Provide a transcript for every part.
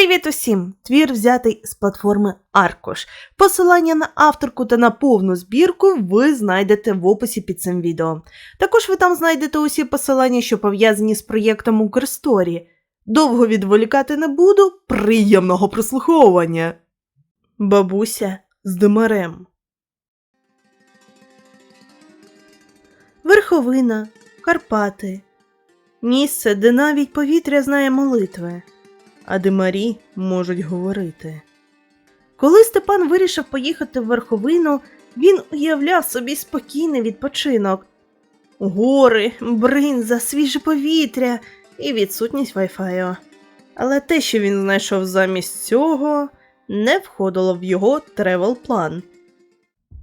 Привіт усім! Твір взятий з платформи Аркош. Посилання на авторку та на повну збірку ви знайдете в описі під цим відео. Також ви там знайдете усі посилання, що пов'язані з проєктом Укрсторі. Довго відволікати не буду. Приємного прослуховування. Бабуся з димарем. Верховина, Карпати. Місце, де навіть повітря знає молитви а димарі можуть говорити. Коли Степан вирішив поїхати в верховину, він уявляв собі спокійний відпочинок. Гори, бринза, свіже повітря і відсутність вайфаю. Але те, що він знайшов замість цього, не входило в його тревел план.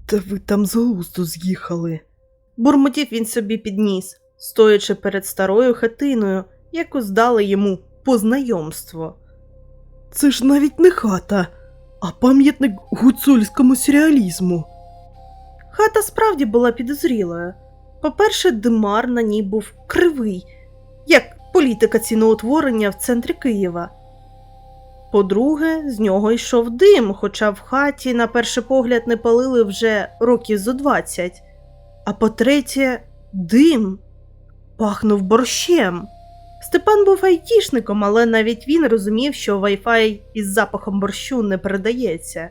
Та ви там з глузду з'їхали. бурмотів він собі підніс, стоячи перед старою хатиною, яку здали йому по знайомству. Це ж навіть не хата, а пам'ятник гуцульському сюрреалізму. Хата справді була підозрілою. По-перше, димар на ній був кривий, як політика ціноутворення в центрі Києва. По-друге, з нього йшов дим, хоча в хаті, на перший погляд, не палили вже років зо двадцять. А по-третє, дим пахнув борщем. Степан був айтішником, але навіть він розумів, що Wi-Fi із запахом борщу не передається.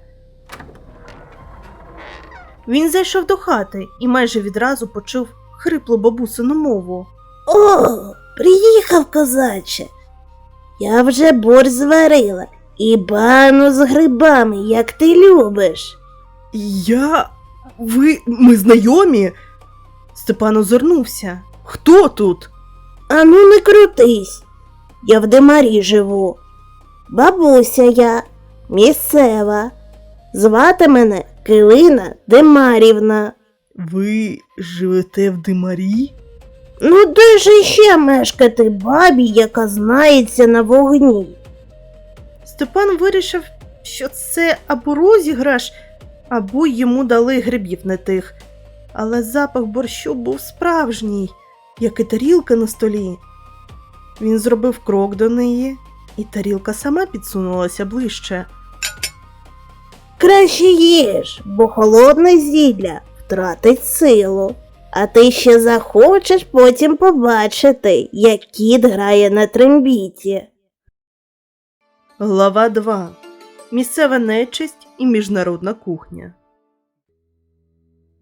Він зайшов до хати і майже відразу почув хриплу бабусину мову. О, приїхав, козаче. Я вже борщ зварила і бану з грибами, як ти любиш. Я. Ви. ми знайомі? Степан озирнувся. Хто тут? Ану не крутись. Я в Демарі живу. Бабуся я, місцева. Звати мене Килина Демарівна. Ви живете в димарі? Ну де ж іще мешкати бабі, яка знається на вогні? Степан вирішив, що це або розіграш, або йому дали грибів не тих. Але запах борщу був справжній, як і тарілка на столі. Він зробив крок до неї, і тарілка сама підсунулася ближче. Краще їж, бо холодне зілля втратить силу. А ти ще захочеш потім побачити, як кіт грає на трембіті. Глава 2. Місцева нечисть і міжнародна кухня.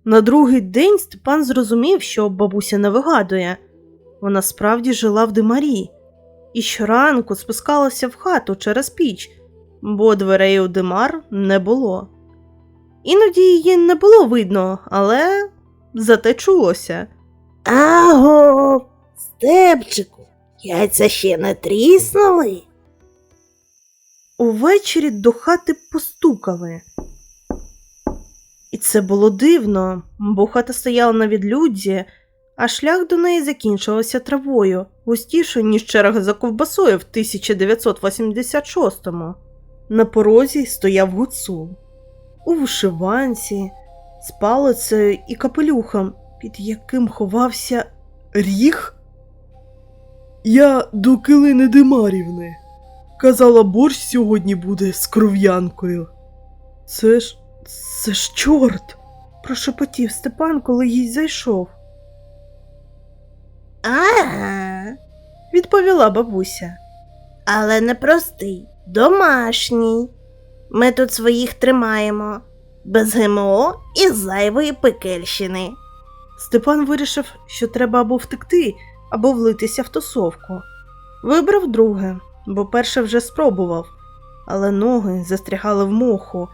На другий день Степан зрозумів, що бабуся не вигадує. Вона справді жила в димарі і щоранку спускалася в хату через піч, бо дверей у димар не було. Іноді її не було видно, але зате чулося. Аго, степчику, яйця ще не тріснули. Увечері до хати постукали. Це було дивно, бо хата стояла на відлюдді, а шлях до неї закінчувався травою, густішою, ніж черга за ковбасою в 1986-му. На порозі стояв гуцул у вишиванці, з палицею і капелюхом, під яким ховався ріг. Я до Килини Димарівни. Казала, борщ сьогодні буде з кров'янкою. Це ж це ж чорт. прошепотів Степан, коли їй зайшов. Ага, Відповіла бабуся. але не простий, домашній. Ми тут своїх тримаємо, без ГМО і зайвої пекельщини. Степан вирішив, що треба або втекти, або влитися в тусовку. Вибрав друге, бо перше вже спробував, але ноги застрягали в моху,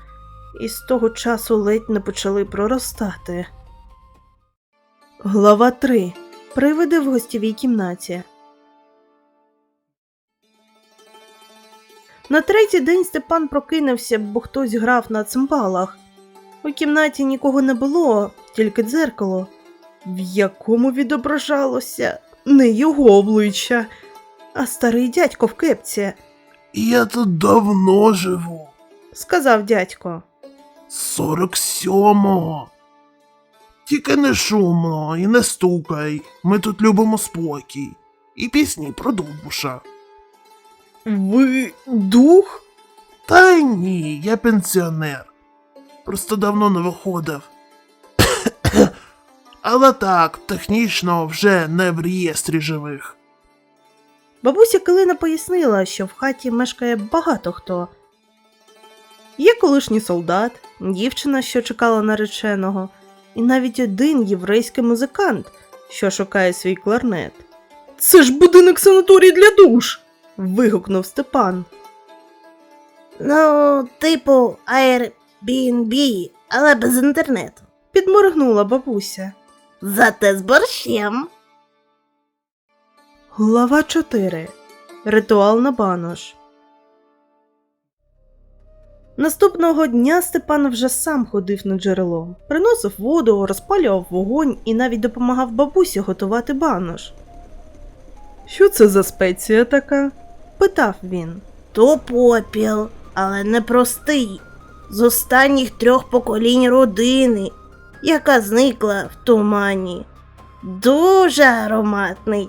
і з того часу ледь не почали проростати. Глава 3. Привиди в гостєвій кімнаті. На третій день Степан прокинувся, бо хтось грав на цимбалах. У кімнаті нікого не було, тільки дзеркало, в якому відображалося не його обличчя, а старий дядько в кепці, Я тут давно живу. сказав дядько. З 47-го. Тільки не шумно і не стукай. Ми тут любимо спокій. І пісні про Довбуша. Ви дух? Та ні, я пенсіонер. Просто давно не виходив. Але так, технічно вже не в реєстрі живих. Бабуся Килина пояснила, що в хаті мешкає багато хто. Є колишній солдат, дівчина, що чекала нареченого, і навіть один єврейський музикант, що шукає свій кларнет. Це ж будинок санаторій для душ. вигукнув Степан. Ну, типу Airbnb, але без інтернету. Підморгнула бабуся. Зате з борщем. Глава 4. Ритуал на банош. Наступного дня Степан вже сам ходив на джерело, приносив воду, розпалював вогонь і навіть допомагав бабусі готувати банош. Що це за спеція така? питав він. То попіл, але не простий. З останніх трьох поколінь родини, яка зникла в тумані. Дуже ароматний.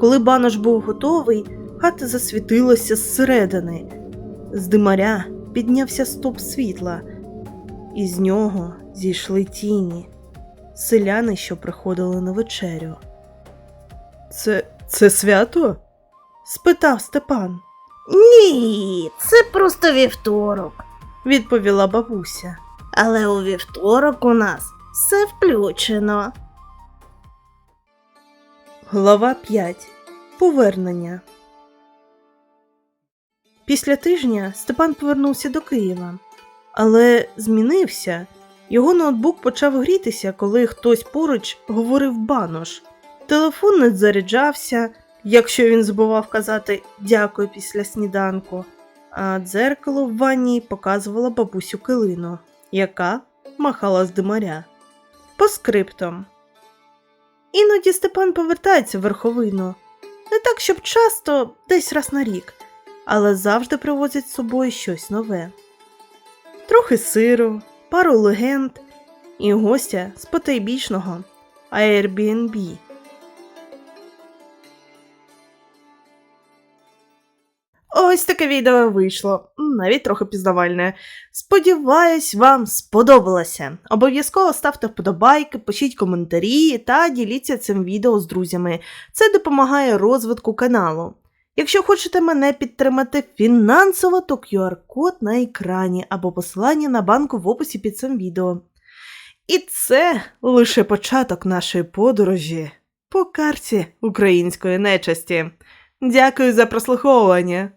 Коли банош був готовий, хата засвітилася зсередини. З димаря піднявся стоп світла, і з нього зійшли тіні, селяни, що приходили на вечерю. Це це свято? спитав Степан, Ні, це просто вівторок. відповіла бабуся. Але у вівторок у нас все включено. Глава 5. Повернення. Після тижня Степан повернувся до Києва, але змінився. Його ноутбук почав грітися, коли хтось поруч говорив банош. Телефон не заряджався, якщо він забував казати дякую після сніданку, а дзеркало в ванні показувало бабусю Килину, яка махала з димаря. По скриптам. Іноді Степан повертається в верховину. Не так, щоб часто, десь раз на рік, але завжди привозять з собою щось нове. Трохи сиру, пару легенд і гостя з потайбічного Airbnb. Ось таке відео вийшло, навіть трохи пізнавальне. Сподіваюсь, вам сподобалося. Обов'язково ставте вподобайки, пишіть коментарі та діліться цим відео з друзями. Це допомагає розвитку каналу. Якщо хочете мене підтримати фінансово, то QR-код на екрані або посилання на банку в описі під цим відео. І це лише початок нашої подорожі по карті української нечасті. Дякую за прослуховування.